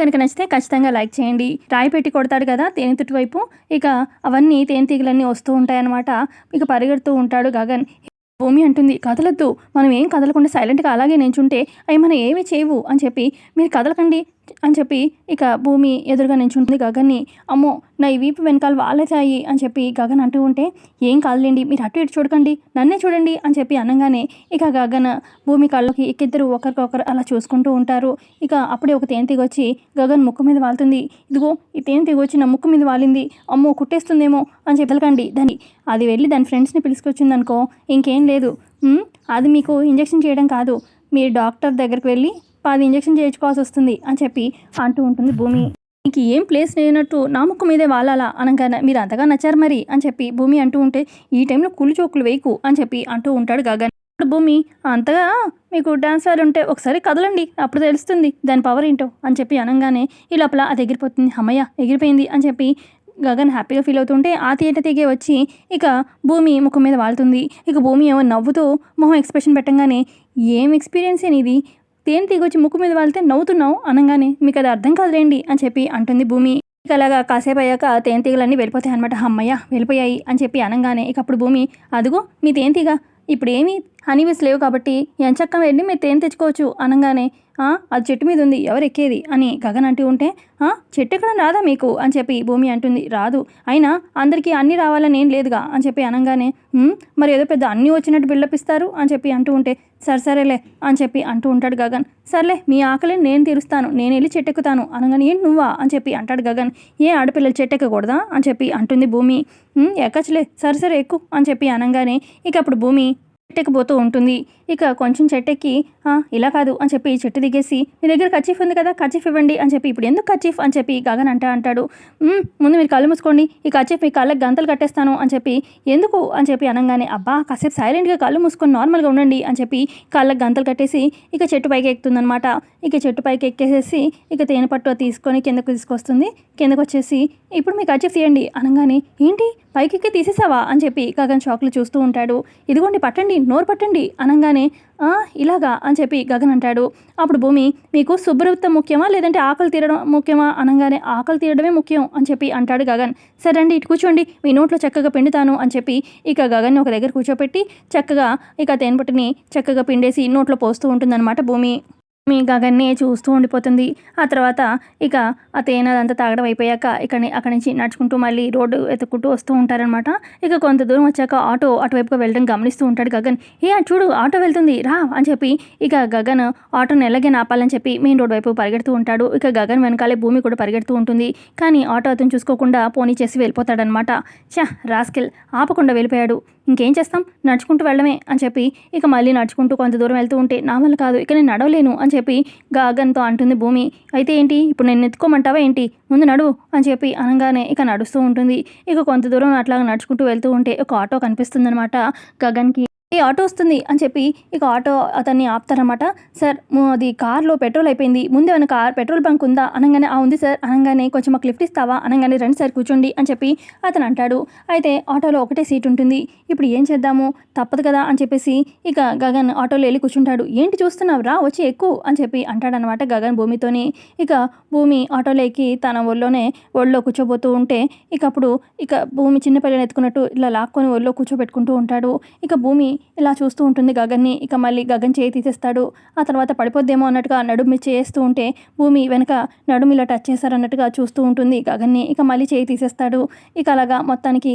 కనుక నచ్చితే ఖచ్చితంగా లైక్ చేయండి. రాయి పెట్టి కొడతాడు కదా తేనెతుటి వైపు. ఇక అవన్నీ తేనెతీగలన్నీ వస్తూ ఉంటాయన్నమాట. ఇక పరిగెడుతూ ఉంటాడు గగన్. భూమి అంటుంది కదలొద్దు. మనం ఏం కదలకుండా సైలెంట్గా అలాగే నించుంటే అవి మనం ఏమీ చేయవు అని చెప్పి మీరు కదలకండి. అని చెప్పి ఇక భూమి ఎదురుగా నించుంటుంది గగన్ని. అమ్మో నా ఈ వీపు వెనకాల వాలేతాయి అని చెప్పి గగన్ అంటూ ఉంటే ఏం కాదులేండి మీరు అటు ఇటు చూడకండి నన్నే చూడండి అని చెప్పి అనగానే ఇక గగన్ భూమి కళ్ళకి ఇకిద్దరు ఒకరికొకరు అలా చూసుకుంటూ ఉంటారు. ఇక అప్పుడే ఒక తేనెతీగ వచ్చి గగన్ ముక్కు మీద వాళ్తుంది ఇదిగో ఈ తేనెతీగ వచ్చి నా ముక్కు మీద వాలింది. అమ్మో కుట్టేస్తుందేమో అని చెప్పగలకండి దాన్ని అది వెళ్ళి దాని ఫ్రెండ్స్ని పిలుచుకొచ్చిందనుకో ఇంకేం లేదు. అది మీకు ఇంజెక్షన్ చేయడం కాదు. మీరు డాక్టర్ దగ్గరికి వెళ్ళి పది ఇంజెక్షన్ చేయించుకోవాల్సి వస్తుంది అని చెప్పి అంటూ ఉంటుంది భూమి. మీకు ఏం ప్లేస్ లేనట్టు నా ముక్కు మీదే వాలాలా అనగానే మీరు అంతగా నచ్చారు మరి అని చెప్పి భూమి అంటూ ఉంటే ఈ టైంలో కుళ్ళు చోకులు వేయకు అని చెప్పి అంటూ ఉంటాడు గగన్. భూమి అంతగా మీకు డాన్స్ వేర్ ఉంటే ఒకసారి కదలండి అప్పుడు తెలుస్తుంది దాని పవర్ ఏంటో అని చెప్పి అనగానే ఈ లోపల అది ఎగిరిపోతుంది. హమయ్య ఎగిరిపోయింది అని చెప్పి గగన్ హ్యాపీగా ఫీల్ అవుతుంటే ఆ తీట తీగే వచ్చి ఇక భూమి ముఖం మీద వాళ్తుంది. ఇక భూమి ఏమో నవ్వుతూ మొహం ఎక్స్ప్రెషన్ పెట్టంగానే ఏం ఎక్స్పీరియన్స్ ఇది తేనె తీగ వచ్చి ముక్కు మీద వాళ్తే నవ్వుతున్నావు అనగానే మీకు అది అర్థం కాదులేండి అని చెప్పి అంటుంది భూమి. ఇక అలాగా కాసేపు అయ్యాక తేనెతీగలన్నీ వెళ్ళిపోతాయి అనమాట అమ్మయ్య వెళ్ళిపోయాయి అని చెప్పి అనగానే ఇక అప్పుడు భూమి అదిగో మీ తేనెతీగ ఇప్పుడు ఏమీ హనీబీస్ లేవు కాబట్టి ఎంచక్క వెళ్ళి మీరు తేనె తెచ్చుకోవచ్చు అనగానే "ఆ, అది చెట్టు మీద ఉంది ఎవరు ఎక్కేది? అని గగన్ అంటూ ఉంటే "ఆ, చెట్టు ఎక్కడ రాదా మీకు? అని చెప్పి భూమి అంటుంది రాదు. అయినా అందరికీ అన్నీ రావాలని ఏం లేదుగా? అని చెప్పి అనగానే మరి ఏదో పెద్ద అన్నీ వచ్చినట్టు బిల్డప్ ఇస్తారు? అని చెప్పి అంటూ ఉంటే సరే సరేలే. అని చెప్పి అంటూ ఉంటాడు గగన్. సర్లే మీ ఆకలి నేను తీరుస్తాను నేను వెళ్ళి చెట్టెక్కుతాను అనగానే ఏంటి నువ్వా? అని చెప్పి అంటాడు గగన్. ఏ ఆడపిల్లలు చెట్టెక్కకూడదా అని చెప్పి అంటుంది భూమి. ఎక్కచ్చులే. సరే సరే ఎక్కు. అని చెప్పి అనగానే ఇక అప్పుడు భూమి చెట్టెక్కిపోతూ ఉంటుంది. ఇక కొంచెం చెట్టెక్కి "ఆ, ఇలా కాదు అని చెప్పి చెట్టు దిగేసి మీ దగ్గర కచీఫ్ ఉంది కదా కచీఫ్ ఇవ్వండి అని చెప్పి ఇప్పుడు ఎందుకు కచీఫ్ అని చెప్పి గగన్ అంటా అంటాడు. ముందు మీరు కళ్ళు మూసుకోండి ఈ కచీఫ్ మీ కళ్ళకి గంతలు కట్టేస్తాను అని చెప్పి ఎందుకు? అని చెప్పి అనగానే అబ్బా కాసేపు సైలెంట్గా కళ్ళు మూసుకొని నార్మల్గా ఉండండి అని చెప్పి కళ్ళకి గంతలు కట్టేసి ఇక చెట్టు పైకి ఎక్కుతుందనమాట ఇక చెట్టు పైకి ఎక్కేసేసి ఇక తేనె పట్టు తీసుకొని కిందకు తీసుకొస్తుంది. కిందకు వచ్చేసి ఇప్పుడు మీకు కచీఫ్ తీయండి అనగానే ఏంటి? పైకి ఎక్కి తీసేసావా? అని చెప్పి గగన్ షాక్లు చూస్తూ ఉంటాడు. ఇదిగోండి పట్టండి నోరు పట్టండి అనగానే ఇలాగా అని చెప్పి గగన్ అంటాడు. అప్పుడు భూమి మీకు శుభ్రత ముఖ్యమా? లేదంటే ఆకలి తీరడం ముఖ్యమా? అనగానే ఆకలి తీరడమే ముఖ్యం అని చెప్పి అంటాడు గగన్. సరే అండి ఇటు కూర్చోండి మీ నోట్లో చక్కగా పిండుతాను అని చెప్పి ఇక గగన్ ఒక దగ్గర కూర్చోపెట్టి చక్కగా ఇక తేనెపట్టిని చక్కగా పిండేసి నోట్లో పోస్తూ ఉంటుందన్నమాట భూమి. మీ గగన్ని చూస్తూ ఉండిపోతుంది. ఆ తర్వాత ఇక ఆ తేనె అదంతా తాగడం అయిపోయాక ఇక్కడ అక్కడి నుంచి నడుచుకుంటూ మళ్ళీ రోడ్డు ఎత్తుకుంటూ వస్తూ ఉంటారనమాట ఇక కొంత దూరం వచ్చాక ఆటో అటువైపుగా వెళ్ళడం గమనిస్తూ ఉంటాడు గగన్. ఏ చూడు ఆటో వెళ్తుంది రా అని చెప్పి ఇక గగన్ ఆటోని ఎలాగే ఆపాలని చెప్పి మెయిన్ రోడ్ వైపు పరిగెడుతూ ఉంటాడు. ఇక గగన్ వెనకాలే భూమి కూడా పరిగెడుతూ ఉంటుంది. కానీ ఆటో అతను చూసుకోకుండా పోనీ చేసి వెళ్ళిపోతాడనమాట చా రాస్కెల్ ఆపకుండా వెళ్ళిపోయాడు. ఇంకేం చేస్తాం? నడుచుకుంటూ వెళ్ళడమే అని చెప్పి ఇక మళ్ళీ నడుచుకుంటూ కొంత దూరం వెళ్తూ ఉంటే నా వల్ల కాదు ఇక నేను నడవలేను అని చెప్పి గాగన్తో అంటుంది భూమి. అయితే ఏంటి? ఇప్పుడు నేను ఎత్తుకోమంటావా ఏంటి? ముందు నడువు అని చెప్పి అనగానే ఇక నడుస్తూ ఉంటుంది. ఇక కొంత దూరం అట్లాగా నడుచుకుంటూ వెళ్తూ ఉంటే ఒక ఆటో కనిపిస్తుందనమాట గగన్కి ఈ ఆటో వస్తుంది అని చెప్పి ఇక ఆటో అతన్ని ఆపుతారనమాట సార్ అది కార్లో పెట్రోల్ అయిపోయింది. ముందే ఏమైనా కార్ పెట్రోల్ బంక్ ఉందా? అనగానే ఆ ఉంది సార్. అనగానే కొంచెం మాకు లిఫ్ట్ ఇస్తావా? అనగానే రండి సార్ కూర్చోండి అని చెప్పి అతను అంటాడు. అయితే ఆటోలో ఒకటే సీట్ ఉంటుంది. ఇప్పుడు ఏం చేద్దాము? తప్పదు కదా అని చెప్పేసి ఇక గగన్ ఆటోలో వెళ్ళి కూర్చుంటాడు. ఏంటి చూస్తున్నావు? రా వచ్చి ఎక్కువ అని చెప్పి అంటాడనమాట గగన్ భూమితోని. ఇక భూమి ఆటోలో ఎక్కి తన ఒళ్ళోనే ఒళ్ళో కూర్చోబోతూ ఉంటే ఇక అప్పుడు ఇక భూమి చిన్నపిల్లని ఎత్తుకున్నట్టు ఇలా లాక్కొని ఒళ్ళో కూర్చోబెట్టుకుంటూ ఉంటాడు. ఇక భూమి ఇలా చూస్తూ ఉంటుంది గగన్ని. ఇక మళ్ళీ గగన్ చేయి తీసేస్తాడు. ఆ తర్వాత పడిపోద్దేమో అన్నట్టుగా నడుము చేస్తూ ఉంటే భూమి వెనక నడుము ఇలా టచ్ చేశారన్నట్టుగా చూస్తూ ఉంటుంది గగన్ని. ఇక మళ్ళీ చేయి తీసేస్తాడు. ఇక అలాగా మొత్తానికి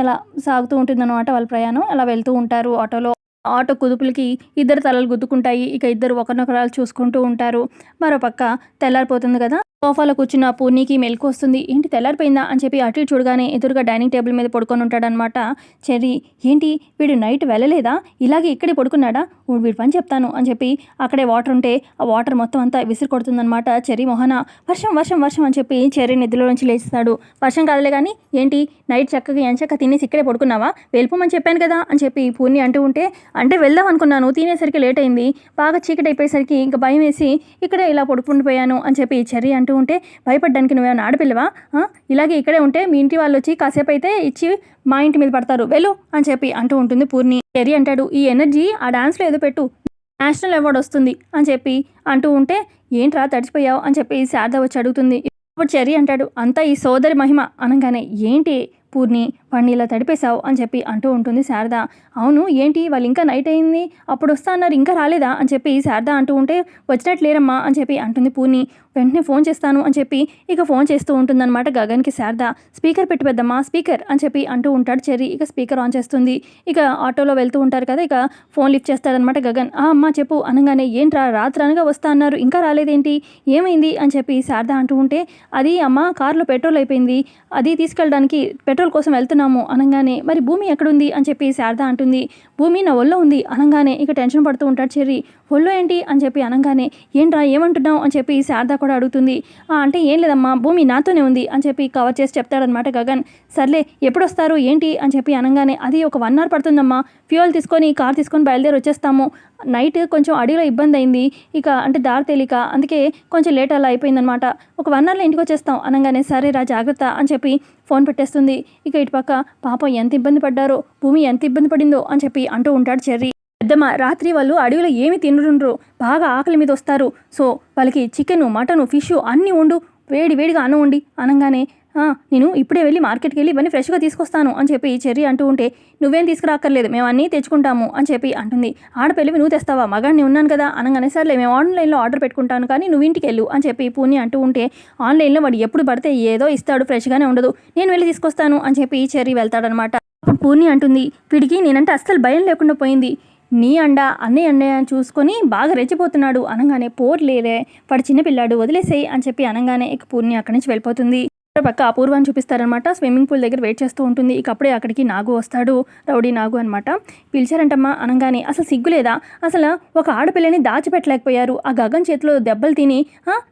ఎలా సాగుతూ ఉంటుందన్నమాట వాళ్ళ ప్రయాణం. అలా వెళ్తూ ఉంటారు ఆటోలో. ఆటో కుదుపులకి ఇద్దరు తలలు గుద్దుకుంటాయి. ఇక ఇద్దరు ఒకరినొకరాలు చూసుకుంటూ ఉంటారు. మరోపక్క తెల్లారిపోతుంది కదా. సోఫాలో కూర్చున్న పూర్ణికి మెలకు వస్తుంది. ఏంటి తెల్లారిపోయిందా? అని చెప్పి అటు ఇటు చూడగానే ఎదురుగా డైనింగ్ టేబుల్ మీద పడుకొని ఉంటాడనమాట చెర్రీ. ఏంటి? వీడు నైట్ వెళ్ళలేదా? ఇలాగే ఇక్కడే పడుకున్నాడా? వీడు వీడి పని చెప్తాను అని చెప్పి అక్కడే వాటర్ ఉంటే ఆ వాటర్ మొత్తం అంతా విసిరి కొడుతుందనమాట చెర్రీ మొహన. వర్షం వర్షం వర్షం అని చెప్పి చెర్రీ నిద్రలో నుంచి లేచిస్తాడు. వర్షం కాదులే కానీ ఏంటి? నైట్ చక్కగా ఎంచక్క తినేసి ఇక్కడే పడుకున్నావా? వెళ్ళిపోమని చెప్పాను కదా అని చెప్పి పూర్ణి అంటూ ఉంటే అంటే వెళ్దాం అనుకున్నాను తినేసరికి లేట్ అయింది. బాగా చీకటి అయిపోయేసరికి ఇంకా భయం వేసి ఇక్కడే ఇలా పడుకుండిపోయాను అని చెప్పి చెర్రీ అంటూ ఉంటే భయపడ్డానికి నువ్వేమైనా ఆడపిల్లవా? ఇలాగే ఇక్కడే ఉంటే మీ ఇంటి వాళ్ళు వచ్చి కాసేపు అయితే ఇచ్చి మా ఇంటి మీద పడతారు. వెళ్ళు అని చెప్పి అంటూ ఉంటుంది పూర్ణి. చెర్రీ అంటాడు ఈ ఎనర్జీ ఆ డాన్స్లో ఏదో పెట్టు. నేషనల్ అవార్డు వస్తుంది అని చెప్పి అంటూ ఉంటే ఏంట్రా తడిచిపోయావు అని చెప్పి శారద వచ్చి అడుగుతుంది. ఇప్పుడు చెర్రీ అంటాడు అంతా ఈ సోదరి మహిమ అనగానే ఏంటి పూర్ణి వాడిని ఇలా తడిపేశావు అని చెప్పి అంటూ ఉంటుంది శారద. అవును ఏంటి? వాళ్ళు ఇంకా నైట్ అయింది. అప్పుడు వస్తా అన్నారు ఇంకా రాలేదా? అని చెప్పి శారద అంటూ ఉంటే వచ్చినట్లేరమ్మా అని చెప్పి అంటుంది పూర్ణి. వెంటనే ఫోన్ చేస్తాను అని చెప్పి ఇక ఫోన్ చేస్తూ ఉంటుందన్నమాట గగన్కి శారద. స్పీకర్ పెట్టి పెద్దమ్మా స్పీకర్ అని చెప్పి అంటూ ఉంటాడు చెర్రీ. ఇక స్పీకర్ ఆన్ చేస్తుంది. ఇక ఆటోలో వెళ్తూ ఉంటారు కదా ఇక ఫోన్ లిఫ్ట్ చేస్తాడనమాట గగన్. ఆ అమ్మ చెప్పు. అనగానే ఏంట్రా? రాత్రి అనగా వస్తా అన్నారు. ఇంకా రాలేదేంటి? ఏమైంది? అని చెప్పి శారద అంటూ ఉంటే అది అమ్మ కారులో పెట్రోల్ అయిపోయింది. అది తీసుకెళ్ళడానికి పెట్రోల్ కోసం వెళ్తున్నాము అనగానే మరి భూమి ఎక్కడుంది? అని చెప్పి శారద అంటుంది. భూమి నా ఒళ్ళో ఉంది అనగానే ఇక టెన్షన్ పడుతూ ఉంటాడు చెర్రీ. ఒళ్ళో ఏంటి? అని చెప్పి అనగానే ఏంట్రా ఏమంటున్నావు? అని చెప్పి శారద కూడా అడుగుతుంది. అంటే ఏం లేదమ్మా భూమి నాతోనే ఉంది అని చెప్పి కవర్ చేసి చెప్తాడనమాట గగన్. సర్లే ఎప్పుడు వస్తారు ఏంటి? అని చెప్పి అనగానే అది ఒక వన్ అవర్ పడుతుందమ్మా. ఫ్యూయల్ తీసుకొని కార్ తీసుకొని బయలుదేరి వచ్చేస్తాము. నైట్ కొంచెం అడవిలో ఇబ్బంది అయింది. ఇక అంటే దారి తెలియక అందుకే కొంచెం లేట్ అలా అయిపోయిందనమాట ఒక వన్ అవర్లో ఇంటికి వచ్చేస్తాం అనగానే సరే రా జాగ్రత్త అని చెప్పి ఫోన్ పెట్టేస్తుంది. ఇక ఇటుపక్క పాపం ఎంత ఇబ్బంది పడ్డారో భూమి ఎంత ఇబ్బంది పడిందో అని చెప్పి అంటూ ఉంటాడు చెర్రీ. పెద్దమ్మ రాత్రి వాళ్ళు అడవిలో ఏమి తినరుండ్రు. బాగా ఆకలి మీద వస్తారు. సో వాళ్ళకి చికెను మటను ఫిష్ అన్నీ వండు. వేడి వేడిగా అన్నం వండి అనగానే నేను ఇప్పుడే వెళ్ళి మార్కెట్కి వెళ్ళి ఇవన్నీ ఫ్రెష్గా తీసుకొస్తాను అని చెప్పి చెర్రీ అంటూ ఉంటే నువ్వేం తీసుకురాక్కర్లేదు మేము అన్నీ తెచ్చుకుంటాము అని చెప్పి అంటుంది. ఆడపిల్లవి నువ్వు తెస్తావా? మగాడిని ఉన్నాను కదా అనగానే సర్లే మేము ఆన్లైన్లో ఆర్డర్ పెట్టుకుంటాను కానీ నువ్వు ఇంటికి వెళ్ళు అని చెప్పి పూని అంటూ ఉంటే ఆన్లైన్లో వాడు ఎప్పుడు పడితే ఏదో ఇస్తాడు ఫ్రెష్గానే ఉండదు. నేను వెళ్ళి తీసుకొస్తాను అని చెప్పి చెర్రీ వెళ్తాడనమాట. అప్పుడు పూర్ణి అంటుంది వీడికి నేనంటే అస్సలు భయం లేకుండా పోయింది. నీ అండ అన్నయ్య అన్నయ్య అని చూసుకొని బాగా రెచ్చిపోతున్నాడు అనగానే పోర్లేరే వాడు చిన్నపిల్లాడు వదిలేసేయి అని చెప్పి అనగానే ఇక పూర్ణి అక్కడి నుంచి వెళ్ళిపోతుంది. పక్క అపూర్వాన్ని చూపిస్తారనమాట. స్విమ్మింగ్ పూల్ దగ్గర వెయిట్ చేస్తూ ఉంటుంది. ఇక అప్పుడే అక్కడికి నాగు వస్తాడు. రౌడీ నాగు అనమాట పిలిచారంటమ్మా అనగానే అసలు సిగ్గులేదా? అసలు ఒక ఆడపిల్లని దాచిపెట్టలేకపోయారు. ఆ గగన్ చేతిలో దెబ్బలు తిని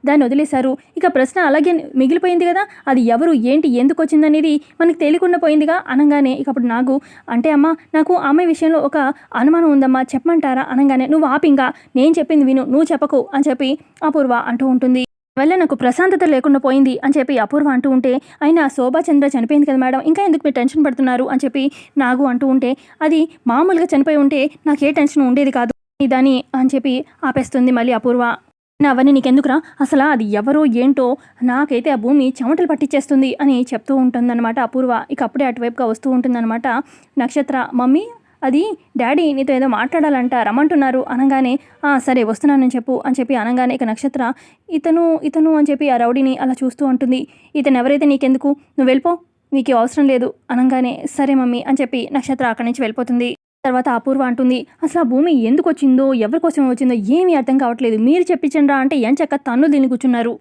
దాన్ని వదిలేశారు. ఇక ప్రశ్న అలాగే మిగిలిపోయింది కదా? అది ఎవరు? ఏంటి? ఎందుకు వచ్చిందనేది మనకి తెలియకుండా పోయిందిగా? అనగానే ఇక అప్పుడు నాగు అంటే అమ్మా నాకు ఆమె విషయంలో ఒక అనుమానం ఉందమ్మా. చెప్పమంటారా? అనగానే నువ్వు ఆపింగా. నేను చెప్పింది విను. నువ్వు చెప్పకు. అని చెప్పి అపూర్వ అంటూ ఉంటుంది. వల్ల నాకు ప్రశాంతత లేకుండా పోయింది అని చెప్పి అపూర్వ అంటూ ఉంటే అయినా శోభాచంద్ర చనిపోయింది కదా మేడం ఇంకా ఎందుకు మీరు టెన్షన్ పడుతున్నారు అని చెప్పి నాగు అంటూ ఉంటే అది మామూలుగా చనిపోయి ఉంటే నాకు ఏ టెన్షన్ ఉండేది కాదు దాని అని చెప్పి ఆపేస్తుంది మళ్ళీ అపూర్వ. "నా అవన్నీ నీకెందుకురా? అసలు అది ఎవరో ఏంటో నాకైతే ఆ భూమి చెమటలు పట్టించేస్తుంది అని చెప్తూ ఉంటుందన్నమాట అపూర్వ. ఇక అప్పుడే అటువైపుగా వస్తూ ఉంటుందన్నమాట నక్షత్ర. మమ్మీ? అది డాడీ నీతో ఏదో మాట్లాడాలంట రమ్మంటున్నారు. అనగానే "ఆ, సరే వస్తున్నానని చెప్పు అని చెప్పి అనగానే ఇక నక్షత్ర ఇతను ఇతను అని చెప్పి ఆ రౌడీని అలా చూస్తూ ఉంటుంది. ఇతను ఎవరైతే నీకెందుకు? నువ్వు వెళ్ళిపో నీకు అవసరం లేదు అనగానే సరే మమ్మీ అని చెప్పి నక్షత్ర అక్కడి నుంచి వెళ్ళిపోతుంది. తర్వాత అపూర్వ అంటుంది అసలు ఆ భూమి ఎందుకు వచ్చిందో ఎవరికోసం వచ్చిందో ఏమీ అర్థం కావట్లేదు. మీరు చెప్పించండ్రా అంటే ఏం చెక్క తన్ను దీన్ని కూర్చున్నారు.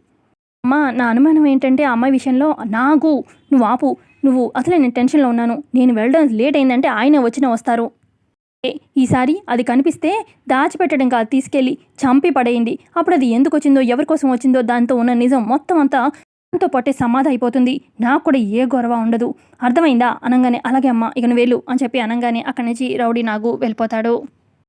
అమ్మా నా అనుమానం ఏంటంటే ఆ అమ్మాయి విషయంలో నాకు నువ్వు ఆపు నువ్వు అసలే నేను టెన్షన్లో ఉన్నాను. నేను వెళ్ళడం లేట్ అయిందంటే ఆయనే వచ్చిన వస్తారు. ఈసారి అది కనిపిస్తే దాచిపెట్టడం కాదు తీసుకెళ్ళి చంపి పడేయండి. అప్పుడు అది ఎందుకు వచ్చిందో ఎవరి కోసం వచ్చిందో దాంతో ఉన్న నిజం మొత్తం అంతా దాంతో పట్టే సమాధి అయిపోతుంది. నాకు కూడా ఏ గొడవ ఉండదు. అర్థమైందా? అనగానే అలాగే అమ్మ ఇక నువ్వు వెళ్ళు అని చెప్పి అనగానే అక్కడి నుంచి రౌడీ నాగు వెళ్ళిపోతాడు.